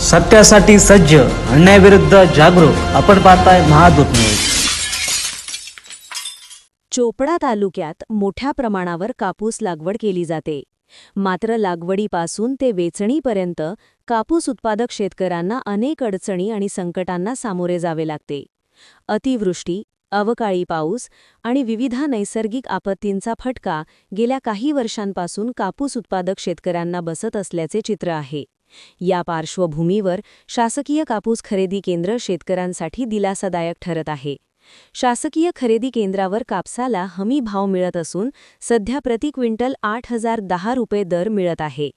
सत्यासाठी सज्ज अन्यायाविरुद्ध जागरूक आपण पाहताय महादूत न्यूज. चोपडा तालुक्यात मोठ्या प्रमाणावर कापूस लागवड केली जाते. मात्र लागवडीपासून ते वेचणीपर्यंत कापूस उत्पादक शेतकऱ्यांना अनेक अडचणी आणि संकटांना सामोरे जावे लागते. अतिवृष्टी अवकाळी पाऊस आणि विविध नैसर्गिक आपत्तींचा फटका गेल्या काही वर्षांपासून कापूस उत्पादक शेतकऱ्यांना बसत असल्याचे चित्र आहे. या पार्श्वभूमीवर शासकीय कापूस खरेदी केंद्र शेतकऱ्यांसाठी दिलासादायक ठरत आहे. शासकीय खरेदी केंद्रावर कापसाला हमी भाव मिळत असून सध्या प्रति क्विंटल आठ हजार दहा रुपये दर मिळत आहे.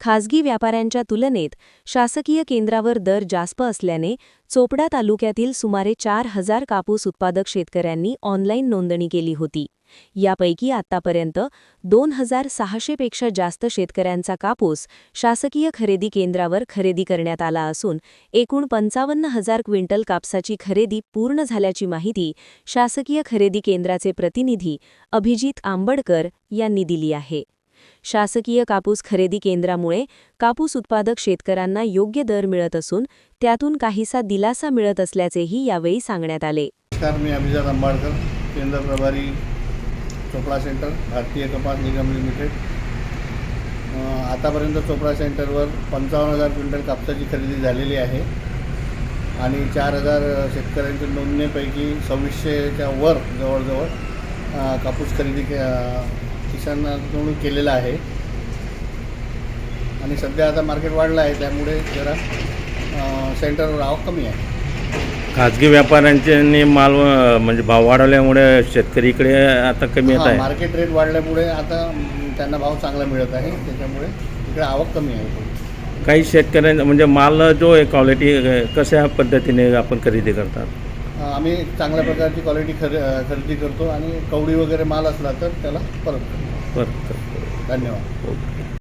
खासगी व्यापाऱ्यांच्या तुलनेत शासकीय केंद्रावर दर जास्त असल्याने चोपडा तालुक्यातील सुमारे चार हजार कापूस उत्पादक शेतकऱ्यांनी ऑनलाईन नोंदणी केली होती. यापैकी आतापर्यंत दोन हजार सहाशेपेक्षा जास्त शेतकऱ्यांचा कापूस शासकीय खरेदी केंद्रावर खरेदी करण्यात आला असून एकूण पंचावन्न हजार क्विंटल कापसाची खरेदी पूर्ण झाल्याची माहिती शासकीय खरेदी केंद्राचे प्रतिनिधी अभिजित आंबडकर यांनी दिली आहे. शासकीय कापूस खरेदी केंद्रामुळे कापूस उत्पादक शेतकऱ्यांना योग्य दर मिळत असून त्यातून काहीसा दिलासा मिळत असल्याचेही यावेळी सांगण्यात आले. मी अभिजात आंबाडकर केंद्र प्रभारी चोपडा सेंटर भारतीय कपास निगम लिमिटेड. आतापर्यंत चोपडा सेंटरवर पंचावन्न हजार क्विंटल कापसाची खरेदी झालेली आहे. आणि चार हजार शेतकऱ्यांच्या नोंदणीपैकी सव्वीसशेच्या वर जवळजवळ कापूस खरेदी के- किसान केलेला आहे. आणि सध्या आता मार्केट वाढलं आहे त्यामुळे जरा सेंटरवर आवक कमी आहे. खाजगी व्यापाऱ्यांचे माल म्हणजे भाव वाढवल्यामुळे शेतकरीकडे आता कमी येत आहे. मार्केट रेट वाढल्यामुळे आता त्यांना भाव चांगला मिळत आहे. त्याच्यामुळे इकडे आवक कमी आहे. काही शेतकऱ्यांचा म्हणजे माल जो आहे क्वालिटी कशा पद्धतीने आपण खरेदी करतात? आम्ही चांगल्या प्रकारची क्वालिटी खरे खरेदी करतो आणि कवडी वगैरे माल असला तर त्याला परत करतो. बरं धन्यवाद. ओके.